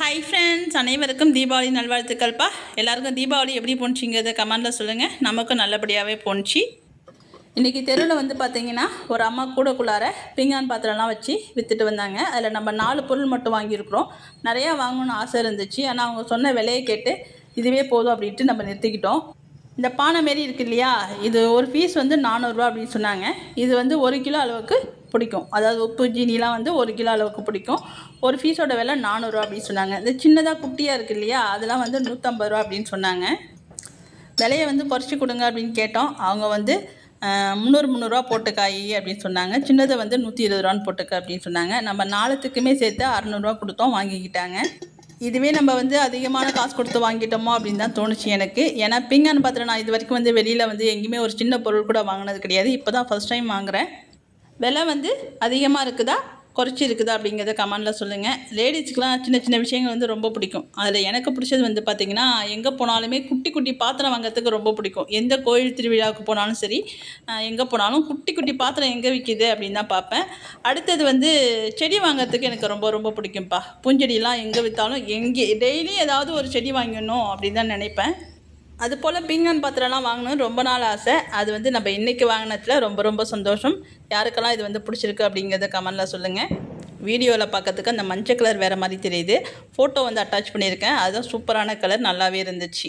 Hi friends அனைவருக்கும் தீபாவளி நல்வாழ்த்துக்கள்ப்பா. எல்லாருக்கும் தீபாவளி எப்படி போணுச்சிங்கிறத கமெண்டில் சொல்லுங்கள் நமக்கும் நல்லபடியாகவே போணுச்சு இன்றைக்கி தெருவில் வந்து பார்த்தீங்கன்னா ஒரு அம்மா கூடக்குள்ளார பிங்கான் பாத்திரம்லாம் வச்சு விற்றுட்டு வந்தாங்க. அதில் நம்ம நாலு பொருள் மட்டும் வாங்கியிருக்கிறோம். நிறையா வாங்கணும்னு ஆசை இருந்துச்சு. ஆனால் அவங்க சொன்ன விலையை கேட்டு இதுவே போதும் அப்படின்ட்டு நம்ம நிறுத்திக்கிட்டோம். இந்த பானை மாரி இருக்கு இல்லையா? இது ஒரு பீஸ் வந்து நானூறுரூவா அப்படின்னு சொன்னாங்க. இது வந்து ஒரு கிலோ அளவுக்கு பிடிக்கும். அதாவது உப்பு ஜீனிலாம் வந்து ஒரு கிலோ அளவுக்கு பிடிக்கும். ஒரு பீஸோட விலை நானூறுரூவா அப்படின்னு சொன்னாங்க. இந்த சின்னதாக குட்டியாக இருக்குது இல்லையா அதெல்லாம் வந்து நூற்றம்பது ரூபா அப்படின்னு சொன்னாங்க. விலையை வந்து குறைச்சி கொடுங்க அப்படின்னு கேட்டோம். அவங்க வந்து முந்நூறு முந்நூறுரூவா போட்டுக்காய் அப்படின்னு சொன்னாங்க. சின்னதை வந்து நூற்றி இருபது ரூபான்னு போட்டுக்க அப்படின்னு சொன்னாங்க. நம்ம நாலுத்துக்குமே சேர்த்து அறநூறுவா கொடுத்தோம் வாங்கிக்கிட்டாங்க. இதுவே நம்ம வந்து அதிகமான காசு கொடுத்து வாங்கிட்டோமோ அப்படின்னு தான் தோணுச்சு எனக்கு. ஏன்னா பிங்கான்னு பார்த்துட்டு நான் இது வரைக்கும் வந்து வெளியில் வந்து எங்கேயுமே ஒரு சின்ன பொருள் கூட வாங்கினது கிடையாது. இப்போ தான் ஃபஸ்ட் டைம் வாங்குகிறேன் விலை வந்து அதிகமாக இருக்குதா? குறைச்சி இருக்குதா அப்படிங்கிறத கமெண்டில் சொல்லுங்கள் லேடிஸ்க்குலாம் சின்ன சின்ன விஷயங்கள் வந்து ரொம்ப பிடிக்கும். அதில் எனக்கு பிடிச்சது வந்து பார்த்திங்கன்னா எங்கே போனாலுமே குட்டி குட்டி பாத்திரம் வாங்குறதுக்கு ரொம்ப பிடிக்கும். எந்த கோயில் திருவிழாவுக்கு போனாலும் சரி எங்கே போனாலும் குட்டி குட்டி பாத்திரம் எங்கே விற்கிது அப்படின்னு தான் பார்ப்பேன். அடுத்தது வந்து செடி வாங்குறதுக்கு எனக்கு ரொம்ப ரொம்ப பிடிக்கும்ப்பா. பூஞ்செடியெலாம் எங்கே விற்றாலும் எங்கே டெய்லி ஏதாவது ஒரு செடி வாங்கணும் அப்படின்னு தான் நினைப்பேன். அது போல் பீங்கான் பாத்திரம்லாம் வாங்கணும்னு ரொம்ப நாள் ஆசை. அது வந்து நம்ம இன்றைக்கி வாங்கினதுல ரொம்ப ரொம்ப சந்தோஷம். யாருக்கெல்லாம் இது வந்து பிடிச்சிருக்கு அப்படிங்கிறத கமெண்டில் சொல்லுங்கள் வீடியோவில் பார்க்கறதுக்கு அந்த மஞ்சள் கலர் வேறு மாதிரி தெரியுது. ஃபோட்டோ வந்து அட்டாச் பண்ணியிருக்கேன். அதுதான் சூப்பரான கலர். நல்லாவே இருந்துச்சு.